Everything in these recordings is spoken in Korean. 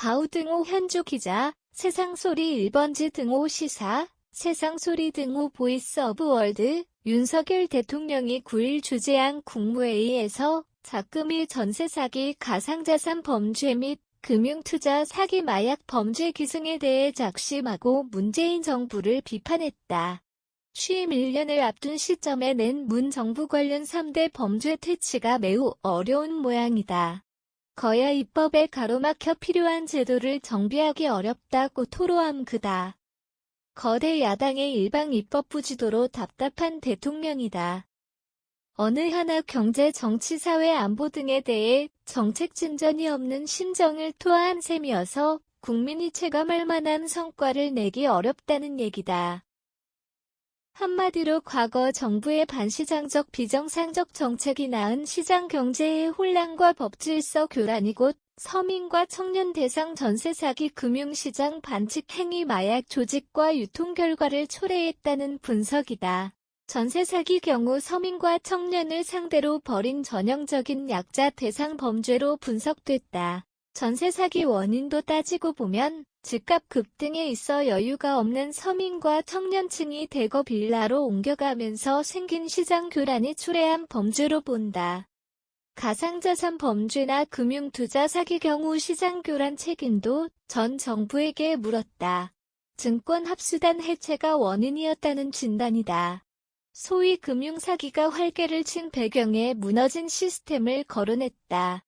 바우 등호 현주 기자, 세상소리 1번지 등호 시사, 세상소리 등호 보이스 오브 월드, 윤석열 대통령이 9일 주재한 국무회의에서 자금일 전세 사기 가상자산 범죄 및 금융투자 사기 마약 범죄 기승에 대해 작심하고 문재인 정부를 비판했다. 취임 1년을 앞둔 시점에 낸 문 정부 관련 3대 범죄 퇴치가 매우 어려운 모양이다. 거야 입법에 가로막혀 필요한 제도를 정비하기 어렵다고 토로함 그다. 거대 야당의 일방 입법부 지도로 답답한 대통령이다. 어느 하나 경제, 정치, 사회, 안보 등에 대해 정책 진전이 없는 심정을 토한 셈이어서 국민이 체감할 만한 성과를 내기 어렵다는 얘기다. 한마디로 과거 정부의 반시장적 비정상적 정책이 낳은 시장 경제의 혼란과 법질서 교란이 곧 서민과 청년 대상 전세 사기 금융시장 반칙 행위 마약 조직과 유통 결과를 초래했다는 분석이다. 전세 사기 경우 서민과 청년을 상대로 벌인 전형적인 약자 대상 범죄로 분석됐다. 전세 사기 원인도 따지고 보면 집값 급등에 있어 여유가 없는 서민과 청년층이 대거 빌라로 옮겨가면서 생긴 시장 교란이 초래한 범죄로 본다. 가상자산 범죄나 금융투자 사기 경우 시장 교란 책임도 전 정부에게 물었다. 증권 합수단 해체가 원인이었다는 진단이다. 소위 금융사기가 활개를 친 배경에 무너진 시스템을 거론했다.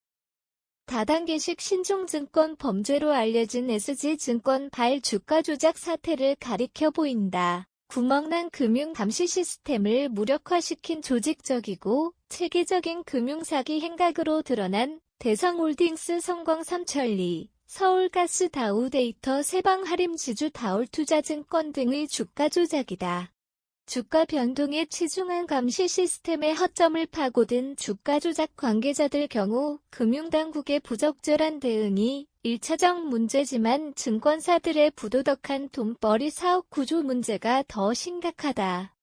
다단계식 신종증권 범죄로 알려진 SG증권 발 주가 조작 사태를 가리켜 보인다. 구멍난 금융 감시 시스템을 무력화시킨 조직적이고 체계적인 금융사기 행각으로 드러난 대성홀딩스 성광 삼천리, 서울가스 다우데이터 세방하림지주 다울투자증권 등의 주가 조작이다. 주가 변동에 치중한 감시 시스템의 허점을 파고든 주가 조작 관계자들 경우 금융당국의 부적절한 대응이 1차적 문제지만 증권사들의 부도덕한 돈벌이 사업 구조 문제가 더 심각하다.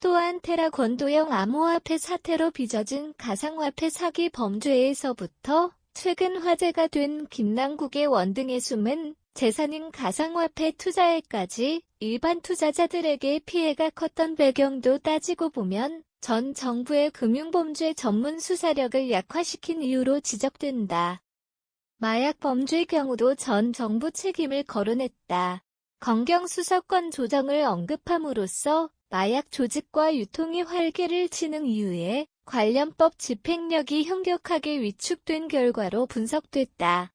또한 테라 권도형 암호화폐 사태로 빚어진 가상화폐 사기 범죄에서부터 최근 화제가 된 김남국의 원등의 숨은 재산인 가상화폐 투자에까지 일반 투자자들에게 피해가 컸던 배경도 따지고 보면 전 정부의 금융범죄 전문 수사력을 약화시킨 이유로 지적된다. 마약 범죄 경우도 전 정부 책임을 거론했다. 검경 수사권 조정을 언급함으로써 마약 조직과 유통이 활개를 치는 이유에 관련법 집행력이 현격하게 위축된 결과로 분석됐다.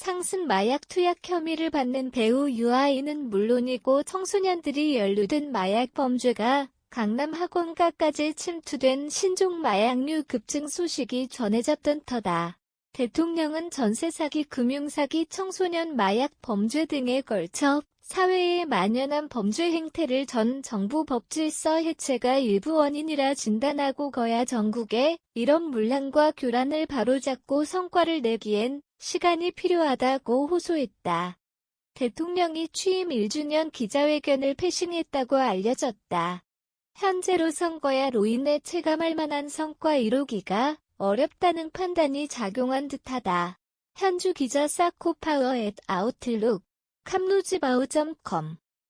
상습 마약 투약 혐의를 받는 배우 유아인은 물론이고 청소년들이 연루된 마약 범죄가 강남 학원가까지 침투된 신종 마약류 급증 소식이 전해졌던 터다. 대통령은 전세 사기, 금융사기, 청소년 마약 범죄 등에 걸쳐 사회에 만연한 범죄 행태를 전 정부 법질서 해체가 일부 원인이라 진단하고 거야 전국에 이런 문란과 교란을 바로잡고 성과를 내기엔 시간이 필요하다고 호소했다. 대통령이 취임 1주년 기자회견을 패싱했다고 알려졌다. 현재로 선거야 로 인해 체감할 만한 성과 이루기가 어렵다는 판단이 작용한 듯하다. 현주 기자 사코파워 앳 아웃룩 캄루즈바우.com